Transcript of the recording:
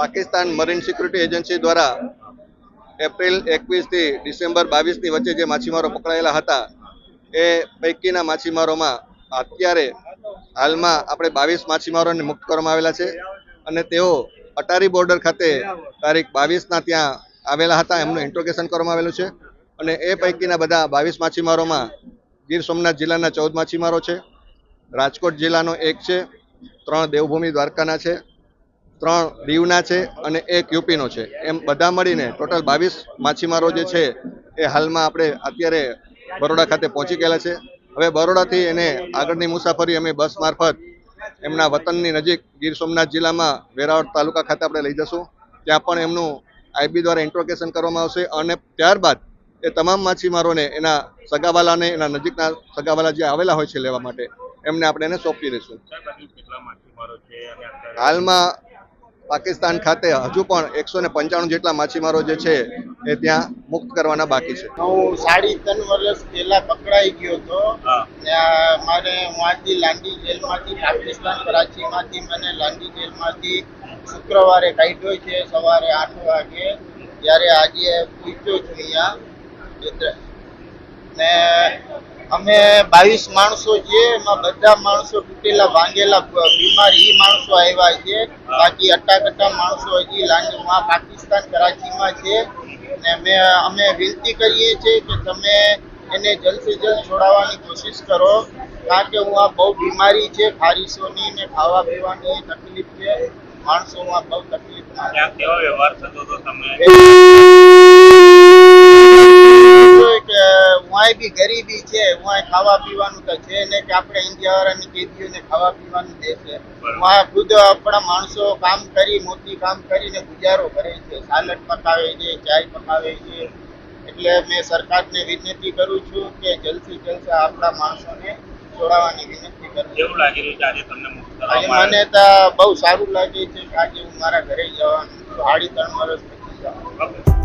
Pakistan marine security agency દ્વારા April એકવીસથી December બાવીસની વચ્ચે જે માછીમારો પકડાયેલા હતા, એ પૈકીના માછીમારોમાં અત્યારે હાલમાં આપણે બાવીસ માછીમારોને મુક્ત કરવામાં આવેલા છે અને તેઓ અટારી બોર્ડર ખાતે તારીખ બાવીસના ત્યાં આવેલા હતા, એમનું ઇન્ટ્રોગેશન કરવામાં આવેલું છે અને એ પૈકીના બધા બાવીસ માછીમારોમાં ગીર સોમનાથ જિલ્લાના ચૌદ માછીમારો છે, રાજકોટ જિલ્લાનો એક છે, ત્રણ દેવભૂમિ દ્વારકાના છે ત્રણ દીવના છે અને એક યુપીનો છે. એમ બધા મળીને ટોટલ બાવીસ માછીમારો જે છે એ હાલમાં આપણે અત્યારે બરોડા ખાતે પહોંચી ગયેલા છે. હવે બરોડાથી એને આગળની મુસાફરી અમે બસ મારફત એમના વતનની નજીક ગીર સોમનાથ જિલ્લામાં વેરાવળ તાલુકા ખાતે આપણે લઈ જશું. ત્યાં પણ એમનું આઈબી દ્વારા ઇન્ટ્રોગેશન કરવામાં આવશે અને ત્યારબાદ એ તમામ માછીમારોને એના સગાવાલાને એના નજીકના સગાવાલા જે આવેલા હોય છે લેવા માટે એમને આપણે એને સોંપી દઈશું. હાલમાં પાકિસ્તાન ખાતે હજુ પણ એકસો ને પંચાણું જેટલા માછીમારો જે છે એ ત્યાં મુક્ત કરવાના બાકી છે. હું સાડી ત્રણ વર્ષ પહેલા પકડાઈ ગયો હતો. આ મારે વાંચી લાંડી જેલમાંથી પાકિસ્તાન કરાચીમાંથી મને લાંડી જેલમાંથી શુક્રવારે કાઢ્યો છે સવારે આઠ વાગે. ત્યારે આજે પૂછ્યો છું અહીંયા. ને અમે બાવીસ માણસો છે એમાં બધા માણસો તૂટેલા ભાંગેલા બીમાર ઈ માણસો આવ્યા છે. બાકી અટાકટા માણસો હજી લાંડી પાકિસ્તાન કરાચીમાં છે. ને મેં અમે વિનંતી કરીએ છીએ કે તમે એને જલ્દથી જલ્દ છોડાવવાની કોશિશ કરો. કારણ કે હું આ બહુ બીમારી છે ખારીશોની ને ખાવા પીવાની તકલીફ છે. માણસો આ બહુ તકલીફમાં છે. વ્યવહાર થતો હતો તમે? બી ગરીબી છે વાંય ખાવા પીવાનું તો છે ને કે આપણે ઇન્ડિયાવાળાની કેદીઓને ખાવા પીવાનું દે છે. વાં ખુદ આપણા માણસો કામ કરી મોટી કામ કરીને ગુજારો કરે છે. સાલડ પકાવે છે ચાય પકાવે છે. એટલે મેં સરકારને વિનંતી કરું છું કે જલ્દથી જલ્દ આપણા માણસોને છોડાવવાની વિનંતી કરું કેવું લાગી રહ્યું છે આજે તમને આજે મને તો બહુ સારું લાગે છે કે આજે હું મારા ઘરે જવાનું છું. સાડી ત્રણ વર્ષ પછી જવાનું?